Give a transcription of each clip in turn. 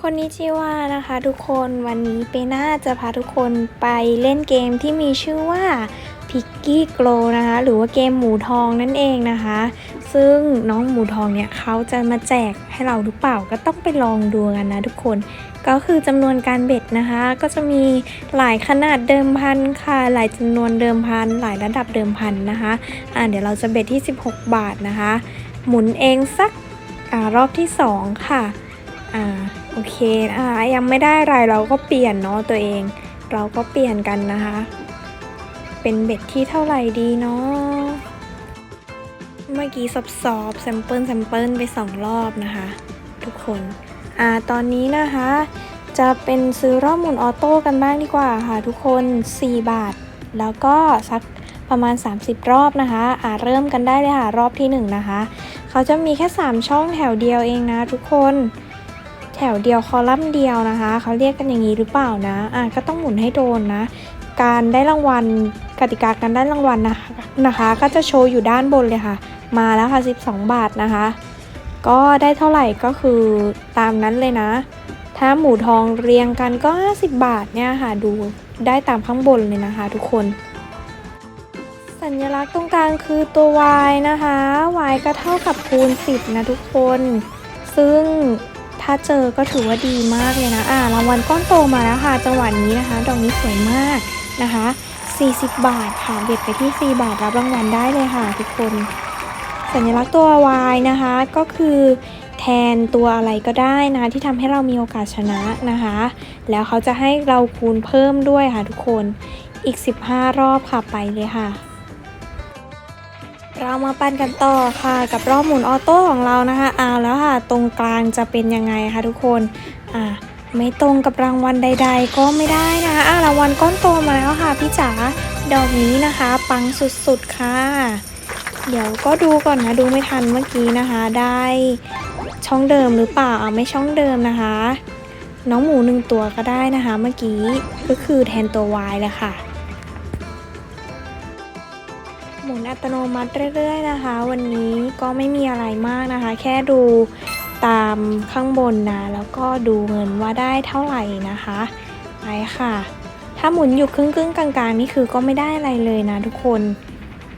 คนนิชิวานะคะทุกคนวันนี้เปน่าจะพาทุกคนไปเล่นเกมที่มีชื่อว่า Picky Glow นะคะ หรือว่าเกมหมูทองนั่นเองนะคะ ซึ่งน้องหมูทองเนี่ยเขาจะมาแจกให้เราหรือเปล่าก็ต้องไปลองดูกันนะทุกคน ก็คือจำนวนการเบ็ดนะคะ ก็จะมีหลายขนาดเดิมพันค่ะ หลายจำนวนเดิมพัน หลายระดับเดิมพันนะคะอ่าเดี๋ยวเราจะเบ็ดที่ 16 บาทนะคะ หมุนเองสักอารอบที่ 2 ค่ะอ่า อเคอ่ายังไม่ได้อะไรเราก็เปลี่ยนเนาะตัวเอง เราก็เปลี่ยนกันนะคะ เป็นเบ็ดที่เท่าไหร่ดีเนาะเมื่อกี้สอบสอบแซมเปิลแซมเปิลไปสองรอบนะคะ ทุกคนอ่าตอนนี้นะคะ จะเป็นซื้อรอบหมุนออโต้กันบ้างดีกว่าค่ะ ทุกคน 4 บาท แล้วก็สักประมาณ 30 รอบนะคะอ่าเริ่มกันได้เลยค่ะ รอบที่ 1 นะคะ เขาจะมีแค่ 3 ช่องแถวเดียวเองนะทุกคน แถวเดียวคอลัมน์เดียวนะคะ เขาเรียกกันอย่างนี้หรือเปล่านะอะก็ต้องหมุนให้โดนนะ การได้รางวัลกติกาการได้รางวัลนะคะนะคะ ก็จะโชว์อยู่ด้านบนเลยค่ะ มาแล้วค่ะ 12 บาทนะคะ ก็ได้เท่าไหร่ก็คือตามนั้นเลยนะ ถ้าหมูทองเรียงกันก็ 50 บาทเนี่ยค่ะดูได้ตามข้างบนเลยนะคะ ทุกคน สัญลักษณ์ตรงกลางคือตัว y นะคะ y ก็เท่ากับคูณ 10 นะทุกคน ซึ่ง ถ้าเจอก็ถือว่าดีมากเลยนะ อ่ารางวัลก้อนโตมาแล้วค่ะ จังหวะนี้นะคะ ดอกนี้สวยมากนะคะ 40 บาทค่ะ เบ็ดไปที่ 4 บาทรับรางวัลได้เลยค่ะทุกคน สัญลักษณ์ตัว y นะคะ ก็คือแทนตัวอะไรก็ได้นะที่ทำให้เรามีโอกาสชนะนะคะ แล้วเขาจะให้เราคูณเพิ่มด้วยค่ะทุกคน อีก 15 รอบค่ะไปเลยค่ะ เรามาปั่นกันต่อค่ะ กับรอบหมุนออโต้ของเรานะคะเอาแล้วค่ะ ตรงกลางจะเป็นยังไงคะทุกคนอ่าไม่ตรงกับรางวัลใด ๆ ก็ไม่ได้นะคะอ่ารางวัลก้อนโตมาแล้วค่ะพี่จ๋าดอกนี้นะคะ ปังสุดๆค่ะ เดี๋ยวก็ดูก่อนนะดูไม่ทันเมื่อกี้นะคะ ได้ช่องเดิมหรือเปล่าอ่าไม่ช่องเดิมนะคะ น้องหมูหนึ่งตัวก็ได้นะคะ เมื่อกี้ก็คือแทนตัว Y เลยค่ะ นอัตโนมัติเรื่อยๆนะคะ วันนี้ก็ไม่มีอะไรมากนะคะ แค่ดูตามข้างบนนะ แล้วก็ดูเงินว่าได้เท่าไหร่นะคะไปค่ะ ถ้าหมุนอยู่ครึ่งๆกลางๆนี่คือก็ไม่ได้อะไรเลยนะทุกคน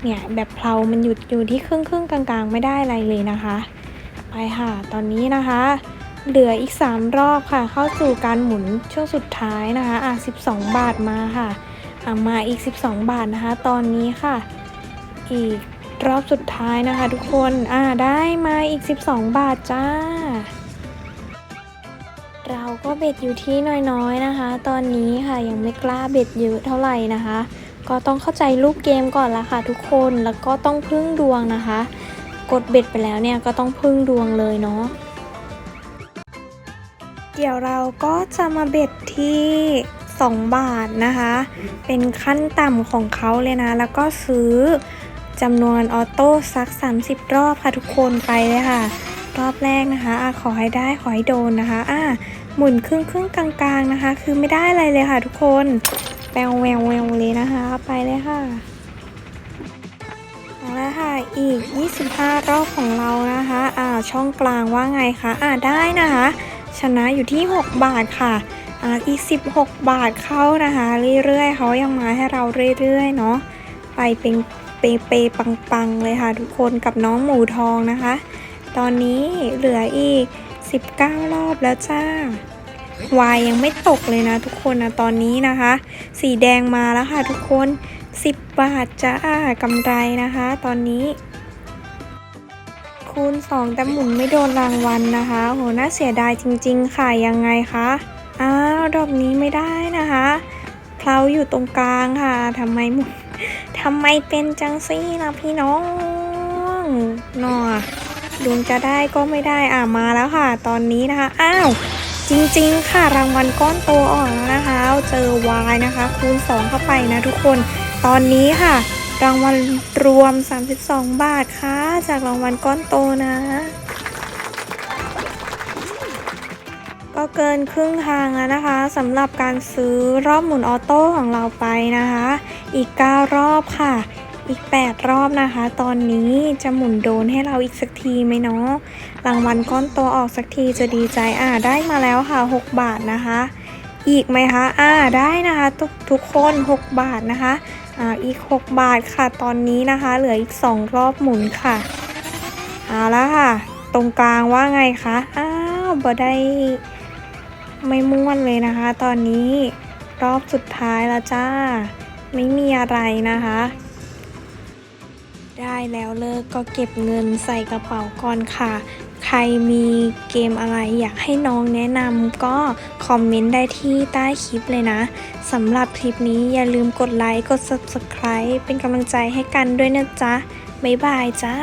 เนี่ยแบบเพลามันหยุดอยู่ที่ครึ่งๆกลางๆ ไม่ได้อะไรเลยนะคะ ไปค่ะ ตอนนี้นะคะ เหลืออีก 3 รอบค่ะ เข้าสู่การหมุนช่วงสุดท้ายนะคะ อะ 12 บาทมาค่ะ อะ มาอีก 12 บาทนะคะ ตอนนี้ค่ะ อีกรอบสุดท้ายนะคะทุกคน อ่าได้มาอีก 12 บาทจ้า เราก็เบ็ดอยู่ที่น้อยๆนะคะ ตอนนี้ค่ะยังไม่กล้าเบ็ดเยอะเท่าไหร่นะคะ ก็ต้องเข้าใจรูปเกมก่อนละค่ะทุกคน แล้วก็ต้องพึ่งดวงนะคะ กดเบ็ดไปแล้วเนี่ยก็ต้องพึ่งดวงเลยเนาะ เดี๋ยวเราก็จะมาเบ็ดที่2 บาทนะคะ เป็นขั้นต่ำของเขาเลยนะ แล้วก็ซื้อ จำนวนออโต้สัก 30 รอบค่ะทุกคนไปเลยค่ะ รอบแรกนะคะอะขอให้ได้ขอให้โดนนะคะอะหมุนครึ่งครึ่งกลางๆนะคะ คือไม่ได้อะไรเลยค่ะทุกคนแปวแววแววเลยนะคะ ไปเลยค่ะเอาละค่ะอีก 25 รอบของเรานะคะอ่าช่องกลางว่าไงคะอ่าได้นะคะ ชนะอยู่ที่ 6 บาทค่ะอ่าอีก 16 บาทเข้านะคะ เรื่อยๆเขายังมาให้เราเรื่อยๆเนาะไปเป็น เปเปปังๆเลยค่ะทุกคนกับน้องหมูทองนะคะ ตอนนี้เหลืออีก 19 รอบแล้วจ้าวายยังไม่ตกเลยนะทุกคนนะตอนนี้นะคะ สีแดงมาแล้วค่ะทุกคน 10 บาทจ้ากำไรนะคะ ตอนนี้ คูณ 2 แต่หมุนไม่โดนรางวัลนะคะโหน่าเสียดายจริง ๆ ค่ะยังไงคะอ้าวดอกนี้ไม่ได้นะคะเพลาอยู่ตรงกลางค่ะทำไมหมุน ทำไมเป็นจังซี่ล่ะพี่น้องนอดวงจะได้ก็ไม่ได้อ่ามาแล้วค่ะ ตอนนี้นะคะ อ้าว จริงๆ ค่ะรางวัลก้อนโตออกแล้วนะคะ เจอวายนะคะ คูณ 2 เข้าไปนะทุกคน ตอนนี้ค่ะ รางวัลรวม 32 บาทค่ะ จากรางวัลก้อนโตนะ ก็เกินครึ่งทางแล้วนะคะสำหรับการซื้อรอบหมุนออโต้ของเราไปนะคะ อีก 9 รอบค่ะ อีก 8 รอบนะคะ ตอนนี้จะหมุนโดนให้เราอีกสักทีไหมเนาะรางวัลก้อนโตออกสักทีจะดีใจอ่าได้มาแล้วค่ะ 6 บาทนะคะ อีกไหมคะอ่าได้นะคะ ทุกทุกคน 6 บาทนะคะอ่าอีก 6 บาทค่ะ ตอนนี้นะคะ เหลืออีก 2 รอบหมุนค่ะเอาละค่ะ ตรงกลางว่าไงคะอ้าวบ่ได้ ไม่ม่วนเลยนะคะ ตอนนี้รอบสุดท้ายแล้วจ้า ไม่มีอะไรนะคะ ได้แล้วเลิกก็เก็บเงินใส่กระเป๋าก่อนค่ะ ใครมีเกมอะไรอยากให้น้องแนะนำก็คอมเมนต์ได้ที่ใต้คลิปเลยนะสำหรับคลิปนี้อย่าลืมกดไลค์กด Subscribe เป็นกำลังใจให้กันด้วยนะจ๊ะ บ๊ายบายจ้า